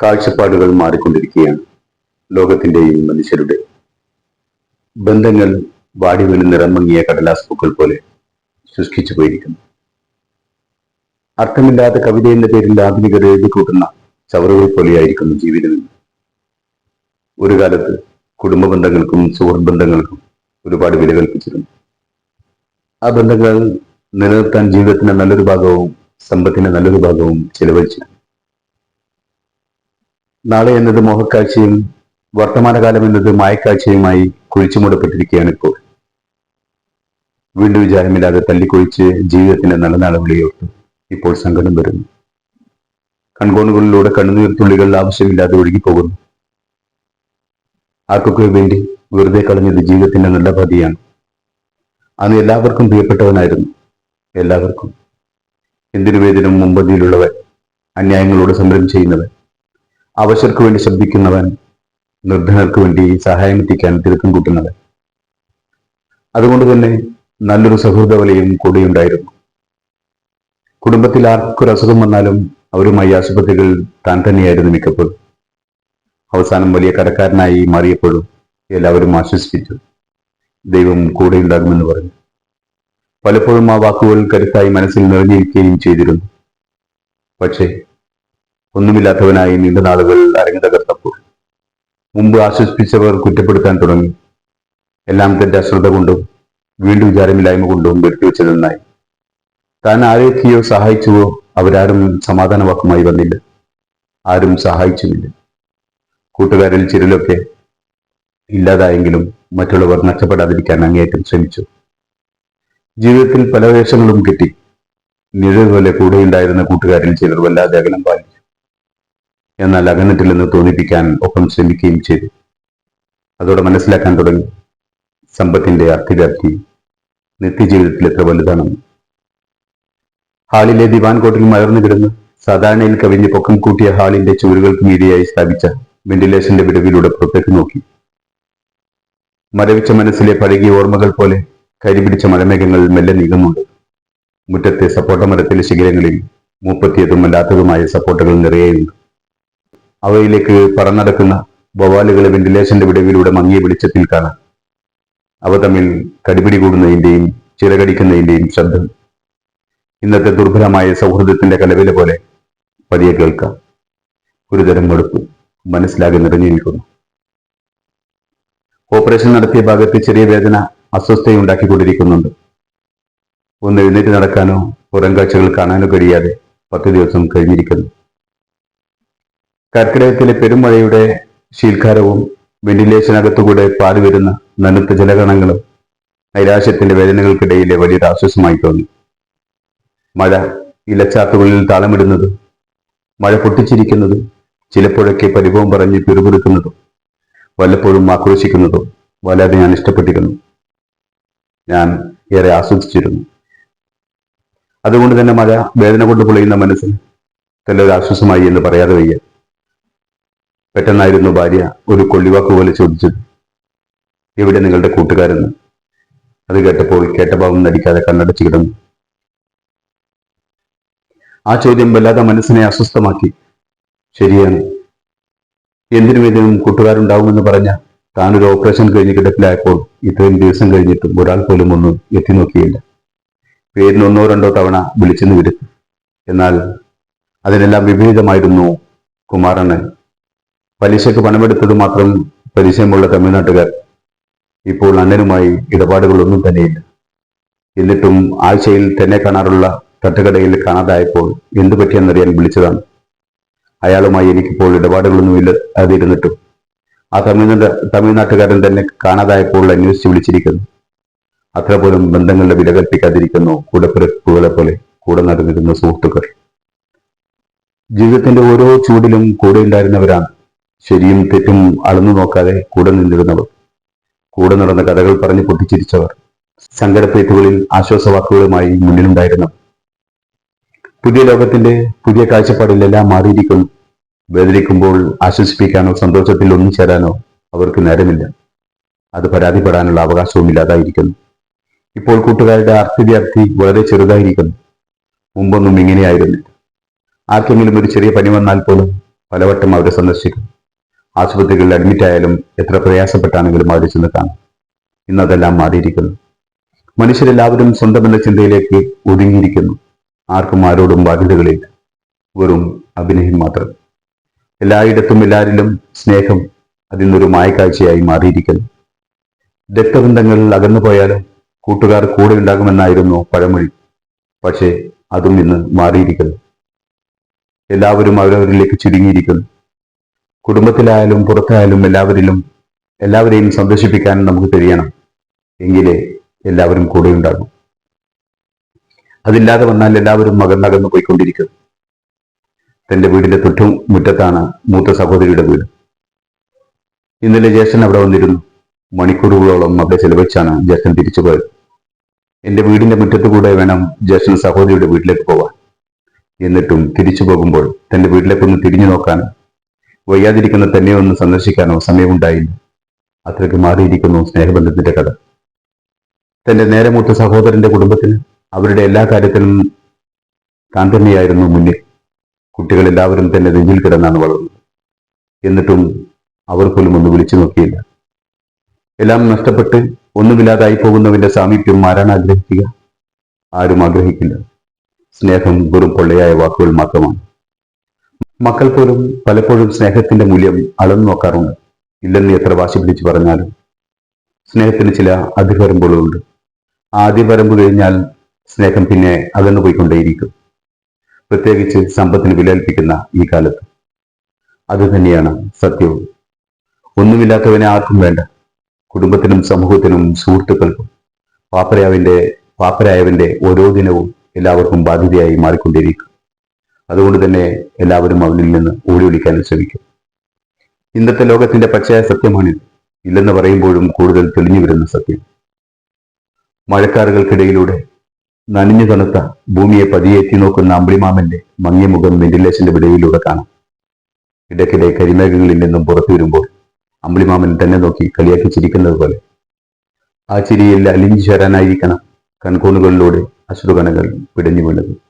കാഴ്ചപ്പാടുകൾ മാറിക്കൊണ്ടിരിക്കുകയാണ് ലോകത്തിന്റെയും മനുഷ്യരുടെ. ബന്ധങ്ങൾ വാടി വീണ് നിറമങ്ങിയ കടലാസ് പൂക്കൾ പോലെ ശുഷ്കിച്ചു പോയിരിക്കുന്നു. അർത്ഥമില്ലാത്ത കവിത എന്ന പേരിൽ ആധുനികർ എഴുതി കൂട്ടുന്ന ചവറുകൾ പോലെയായിരിക്കുന്നു ജീവിതമെന്ന് ഒരു കാലത്ത് കുടുംബ ബന്ധങ്ങൾക്കും സുഹൃത്ത് ബന്ധങ്ങൾക്കും ഒരുപാട് വില കൽപ്പിച്ചിരുന്നു. ആ ബന്ധങ്ങൾ നിലനിർത്താൻ ജീവിതത്തിന്റെ നല്ലൊരു ഭാഗവും സമ്പത്തിന്റെ നല്ലൊരു ഭാഗവും ചെലവഴിച്ചു നാളെ എന്നത് മോഹക്കാഴ്ചയും വർത്തമാനകാലം എന്നത് മായക്കാഴ്ചയുമായി കുഴിച്ചുമൂടപ്പെട്ടിരിക്കുകയാണ് ഇപ്പോൾ വീണ്ടും വിചാരമില്ലാതെ തല്ലിക്കൊഴിച്ച് ജീവിതത്തിന്റെ നല്ല നാളുകളിലോട്ട് ഇപ്പോൾ സങ്കടം വരുന്നു. കൺകോണുകളിലൂടെ കണ്ണുനീർ തുള്ളികൾ ആവശ്യമില്ലാതെ ഒഴുകിപ്പോകുന്നു. ആർക്കൊക്കെ വേണ്ടി വെറുതെ കളഞ്ഞത് ജീവിതത്തിന്റെ നല്ല പതിയാണ് അന്ന് എല്ലാവർക്കും പ്രിയപ്പെട്ടവനായിരുന്നു. എല്ലാവർക്കും. എന്തിനു വേദനും മുമ്പതിയിലുള്ളവൻ അന്യായങ്ങളോട് സമരം ചെയ്യുന്നവൻ. അവശർക്ക് വേണ്ടി ശബ്ദിക്കുന്നവൻ നിർധനർക്ക് വേണ്ടി സഹായം എത്തിക്കാൻ തിരുത്തം കൂട്ടുന്നവൻ. അതുകൊണ്ട് തന്നെ നല്ലൊരു സൗഹൃദ വലയും കൂടെയുണ്ടായിരുന്നു. കുടുംബത്തിൽ ആർക്കൊരു അസുഖം വന്നാലും അവരുമായി ആശുപത്രികൾ താൻ തന്നെയായിരുന്നു മിക്കപ്പോഴും അവസാനം വലിയ കടക്കാരനായി മാറിയപ്പോഴും എല്ലാവരും ആശ്വസിപ്പിച്ചു. ദൈവം കൂടെയുണ്ടാകുമെന്ന് പറഞ്ഞു. പലപ്പോഴും ആ വാക്കുകൾ കരുത്തായി മനസ്സിൽ നിറഞ്ഞിരിക്കുകയും ചെയ്തിരുന്നു. പക്ഷേ ഒന്നുമില്ലാത്തവനായി നീണ്ട നാളുകൾ അരങ്ങു തകർത്തപ്പോൾ മുമ്പ് ആശ്വസിപ്പിച്ചവർ കുറ്റപ്പെടുത്താൻ തുടങ്ങി. എല്ലാം തന്റെ അശ്രദ്ധ കൊണ്ടും വീണ്ടും വിചാരമില്ലായ്മ കൊണ്ടും വെട്ടി വെച്ചതെന്നായി താൻ ആരെയൊക്കെയോ സഹായിച്ചുവോ അവരാരും സമാധാന വാക്കുമായി വന്നില്ല. ആരും സഹായിച്ചുമില്ല. കൂട്ടുകാരിൽ ചിലരൊക്കെ ഇല്ലാതായെങ്കിലും മറ്റുള്ളവർ നഷ്ടപ്പെടാതിരിക്കാൻ അങ്ങേയറ്റം ശ്രമിച്ചു. ജീവിതത്തിൽ പല വേഷങ്ങളും കിട്ടി. നിഴൽ പോലെ കൂടെയുണ്ടായിരുന്ന കൂട്ടുകാരിൽ ചിലർ വല്ലാതെ അകലം എന്നാൽ അകന്നിട്ടില്ലെന്ന് തോന്നിപ്പിക്കാൻ ഒപ്പം ശ്രമിക്കുകയും ചെയ്തു. അതോടെ മനസ്സിലാക്കാൻ തുടങ്ങി. സമ്പത്തിന്റെ അർത്ഥവ്യാപ്തി നിത്യജീവിതത്തിൽ എത്ര വലുതാണെന്ന് ഹാളിലെ ദിവാൻ കോട്ടിൽ മലർന്നു കിടന്ന് സാധാരണയിൽ കവിഞ്ഞ് പൊക്കം കൂട്ടിയ ഹാളിന്റെ ചുവരുകൾക്ക് മീതിയായി സ്ഥാപിച്ച വെന്റിലേഷന്റെ വിടവിലൂടെ പുറത്തേക്ക് നോക്കി. മരവിച്ച മനസ്സിലെ പഴകിയ ഓർമ്മകൾ പോലെ കരിപിടിച്ച മലമേഘങ്ങൾ മെല്ലെ നീങ്ങുന്നുണ്ട്. മുറ്റത്തെ സപ്പോട്ട മരത്തിലെ ശിഖരങ്ങളിൽ മൂപ്പത്തിയതും അല്ലാത്തതുമായ സപ്പോട്ടകൾ നിറയെയുണ്ട്. അവയിലേക്ക് പറന്നടക്കുന്ന വവാലുകളെ വെന്റിലേഷന്റെ വിടവിലൂടെ മങ്ങിയ വെളിച്ചത്തിൽ കാണാം. അവ തമ്മിൽ കടിപിടി കൂടുന്നതിന്റെയും ചിറകടിക്കുന്നതിന്റെയും ശബ്ദം. ഇന്നത്തെ ദുർബലമായ സൗഹൃദത്തിന്റെ കലവില പോലെ പതിയെ കേൾക്കാം. ഒരുതരം മടുപ്പ് മനസ്സിലാകെ നിറഞ്ഞു നിൽക്കുന്നു ഓപ്പറേഷൻ നടത്തിയ ഭാഗത്ത് ചെറിയ വേദന അസ്വസ്ഥയുണ്ടാക്കിക്കൊണ്ടിരിക്കുന്നുണ്ട് ഒന്ന് എഴുന്നേറ്റ് നടക്കാനോ പുറം കാഴ്ചകൾ കാണാനോ കഴിയാതെ പത്ത് ദിവസം കഴിഞ്ഞിരിക്കുന്നു. കർക്കിടകത്തിലെ പെരുമഴയുടെ ശീൽക്കാരവും വെന്റിലേഷനകത്തുകൂടെ പാറി വരുന്ന നനുത്ത ജലകണങ്ങളും നൈരാശ്യത്തിന്റെ വേദനകൾക്കിടയിലെ വലിയൊരു ആശ്വാസമായി തോന്നി. മഴ ഇലച്ചാത്തുകളിൽ താളമിടുന്നത് മഴ പൊട്ടിച്ചിരിക്കുന്നതും ചിലപ്പോഴൊക്കെ പരിഭവം പറഞ്ഞ് പിറുപിറുക്കുന്നതും വല്ലപ്പോഴും ആക്രോശിക്കുന്നതും വല്ലാതെ ഞാൻ ഇഷ്ടപ്പെട്ടിരുന്നു. ഞാൻ ഏറെ ആസ്വദിച്ചിരുന്നു. അതുകൊണ്ട് തന്നെ മഴ വേദന കൊണ്ട് പൊളിയുന്ന മനസ്സിന് നല്ലൊരു ആശ്വാസമായി എന്ന് പറയാതെ വയ്യ. പെട്ടെന്നായിരുന്നു ഭാര്യ ഒരു കൊള്ളിവാക്ക് പോലെ ചോദിച്ചത്. എവിടെ നിങ്ങളുടെ കൂട്ടുകാരെന്ന്? അത് കേട്ടപ്പോൾ കേട്ട ഭാവം നടിക്കാതെ കണ്ണടച്ചു കിടന്നു. ആ ചോദ്യം വല്ലാതെ മനസ്സിനെ അസ്വസ്ഥമാക്കി. ശരിയാണ്. എന്തിനും ഇതിനും കൂട്ടുകാരുണ്ടാവുമെന്ന് പറഞ്ഞ താനൊരു ഓപ്പറേഷൻ കഴിഞ്ഞ് കിടപ്പിലായപ്പോൾ ഇത്രയും ദിവസം കഴിഞ്ഞിട്ടും ഒരാൾ പോലും ഒന്നും എത്തി നോക്കിയില്ല. പേരിന് ഒന്നോ രണ്ടോ തവണ വിളിച്ചെന്ന് വരും എന്നാൽ അതിനെല്ലാം വിപരീതമായിരുന്നു കുമാരണ്ണൻ. പലിശക്ക് പണമെടുത്തത് മാത്രം പരിചയമുള്ള തമിഴ്നാട്ടുകാർ ഇപ്പോൾ അണ്ണനുമായി ഇടപാടുകളൊന്നും തന്നെയില്ല. എന്നിട്ടും ആഴ്ചയിൽ തന്നെ കാണാറുള്ള തട്ടുകടയിൽ കാണാതായപ്പോൾ എന്തു പറ്റിയെന്നറിയാൻ വിളിച്ചതാണ്. അയാളുമായി എനിക്കിപ്പോൾ ഇടപാടുകളൊന്നും ഇല്ലാതിരുന്നിട്ടും ആ തമിഴ്നാട് തമിഴ്നാട്ടുകാരൻ തന്നെ കാണാതായപ്പോൾ അന്വേഷിച്ച് വിളിച്ചിരിക്കുന്നു. അത്ര പോലും ബന്ധങ്ങളുടെ വില കൽപ്പിക്കാതിരിക്കുന്നു കൂടപ്പിറപ്പുകളെ പോലെ കൂടെ നടന്നിരുന്ന സുഹൃത്തുക്കൾ. ജീവിതത്തിന്റെ ഓരോ ചൂടിലും കൂടെ ഉണ്ടായിരുന്നവരാണ് ശരിയും തെറ്റും അളന്നു നോക്കാതെ കൂടെ നിന്നിരുന്നവർ കൂടെ നടന്ന കഥകൾ പറഞ്ഞ് പൊട്ടിച്ചിരിച്ചവർ സങ്കടപ്പേറ്റുകളിൽ ആശ്വാസവാക്കുകളുമായി മുന്നിലുണ്ടായിരുന്നു പുതിയ ലോകത്തിന്റെ പുതിയ കാഴ്ചപ്പാടിലെല്ലാം മാറിയിരിക്കുന്നു. വേദനിക്കുമ്പോൾ ആശ്വസിപ്പിക്കാനോ സന്തോഷത്തിൽ ഒന്നിച്ചേരാനോ അവർക്ക് നേരമില്ല. അത് പരാതിപ്പെടാനുള്ള അവകാശവും ഇല്ലാതായിരിക്കുന്നു. ഇപ്പോൾ കൂട്ടുകാരുടെ അർത്ഥവ്യാപ്തി വളരെ ചെറുതായിരിക്കുന്നു. മുമ്പൊന്നും ഇങ്ങനെയായിരുന്നില്ല. ആർക്കെങ്കിലും ഒരു ചെറിയ പനി വന്നാൽ പോലും പലവട്ടം അവരെ സന്ദർശിക്കും. ആശുപത്രികളിൽ അഡ്മിറ്റ് ആയാലും എത്ര പ്രയാസപ്പെട്ടാണെങ്കിലും അവരെ ചെന്ന് കാണും. ഇന്ന് അതെല്ലാം മാറിയിരിക്കുന്നു. മനുഷ്യരെല്ലാവരും സ്വന്തമെന്ന ചിന്തയിലേക്ക് ഒതുങ്ങിയിരിക്കുന്നു. ആർക്കും ആരോടും ബാധ്യതകളില്ല വെറും അഭിനയം മാത്രം. എല്ലായിടത്തും എല്ലാവരിലും സ്നേഹം അതിന്നൊരു മായക്കാഴ്ചയായി മാറിയിരിക്കുന്നു. രക്തബന്ധങ്ങൾ അകന്നു പോയാലും? കൂട്ടുകാർ കൂടെ ഉണ്ടാകുമെന്നായിരുന്നു പഴമൊഴി. പക്ഷേ അതും ഇന്ന് മാറിയിരിക്കുന്നു. എല്ലാവരും അവരവരിലേക്ക് ചുരുങ്ങിയിരിക്കുന്നു. കുടുംബത്തിലായാലും പുറത്തായാലും എല്ലാവരിലും എല്ലാവരെയും സന്തോഷിപ്പിക്കാൻ നമുക്ക് കഴിയണം. എങ്കിലേ എല്ലാവരും കൂടെ ഉണ്ടാകും. അതില്ലാതെ വന്നാൽ എല്ലാവരും മകന്നകന്നു പോയിക്കൊണ്ടിരിക്കും. തന്റെ വീടിന്റെ തൊട്ടും മുറ്റത്താണ് മൂത്ത സഹോദരിയുടെ വീട്. ഇന്നലെ ജ്യേഷ്ഠൻ അവിടെ വന്നിരുന്നു. മണിക്കൂറുകളോളം അവിടെ ചെലവഴിച്ചാണ് ജ്യേഷ്ഠൻ തിരിച്ചു പോയത്. എന്റെ വീടിന്റെ മുറ്റത്ത് കൂടെ വേണം ജ്യേഷ്ഠൻ സഹോദരിയുടെ വീട്ടിലേക്ക് പോവാൻ. എന്നിട്ടും തിരിച്ചു പോകുമ്പോൾ തന്റെ വീട്ടിലേക്കൊന്ന് തിരിഞ്ഞു നോക്കാനോ വയ്യാതിരിക്കുന്ന തന്നെ ഒന്ന് സന്ദർശിക്കാനോ സമയമുണ്ടായില്ല. അത്രയ്ക്ക് മാറിയിരിക്കുന്നു സ്നേഹബന്ധത്തിന്റെ കഥ. തന്റെ നേരമൂത്ത സഹോദരന്റെ കുടുംബത്തിന് അവരുടെ എല്ലാ കാര്യത്തിലും താൻ തന്നെയായിരുന്നു മുന്നിൽ. കുട്ടികളെല്ലാവരും തന്നെ നെഞ്ചിൽ കിടന്നാണ് വളർന്നത്. എന്നിട്ടും അവർ പോലും ഒന്ന് വിളിച്ചു നോക്കിയില്ല. എല്ലാം നഷ്ടപ്പെട്ട് ഒന്നുമില്ലാതായി പോകുന്നവന്റെ സാമീപ്യം ആരാണ് ആഗ്രഹിക്കുക? ആരും ആഗ്രഹിക്കില്ല. സ്നേഹം വെറും പൊള്ളയായ വാക്കുകൾ മാത്രമാണ്. മക്കൾ പോലും പലപ്പോഴും സ്നേഹത്തിന്റെ മൂല്യം അളന്നു നോക്കാറുണ്ട്. ഇല്ലെന്ന് എത്ര വാശി പിടിച്ചു പറഞ്ഞാലും സ്നേഹത്തിന് ചില അതിപരമ്പുകളുണ്ട് ആദ്യ വരമ്പ് കഴിഞ്ഞാൽ സ്നേഹം പിന്നെ അകന്നു പോയിക്കൊണ്ടേയിരിക്കും. പ്രത്യേകിച്ച് സമ്പത്തിന് വിലയേൽപ്പിക്കുന്ന ഈ കാലത്ത്. അത് തന്നെയാണ് സത്യവും. ഒന്നുമില്ലാത്തവനെ ആർക്കും വേണ്ട. കുടുംബത്തിനും സമൂഹത്തിനും സുഹൃത്തുക്കൾക്കും പാപ്പരാവിന്റെ പാപ്പരായവന്റെ ഓരോ ദിനവും എല്ലാവർക്കും ബാധ്യതയായി മാറിക്കൊണ്ടിരിക്കും അതുകൊണ്ട് തന്നെ എല്ലാവരും അവനിൽ നിന്ന് ഓടി വിളിക്കാനും ശ്രമിക്കും. ഇന്നത്തെ ലോകത്തിന്റെ പച്ചയായ സത്യമാണിത്. ഇല്ലെന്ന് പറയുമ്പോഴും കൂടുതൽ തെളിഞ്ഞു വരുന്ന സത്യം. മഴക്കാറുകൾക്കിടയിലൂടെ നനഞ്ഞു തണുത്ത ഭൂമിയെ പതിയേറ്റി നോക്കുന്ന അമ്പിളിമാമന്റെ മങ്ങിയ മുഖം വെന്റിലേഷന്റെ വിടയിലൂടെ കാണാം. ഇടയ്ക്കിടെ കരിമേഘങ്ങളിൽ നിന്നും പുറത്തു വരുമ്പോൾ അമ്പിളിമാമൻ തന്നെ നോക്കി കളിയാക്കി ചിരിക്കുന്നത് പോലെ. ആ ചിരിയിൽ അലിഞ്ഞു ചേരാനായിരിക്കണം കൺകോണുകളിലൂടെ അശ്രുകണകൾ പിടഞ്ഞു വീണത്.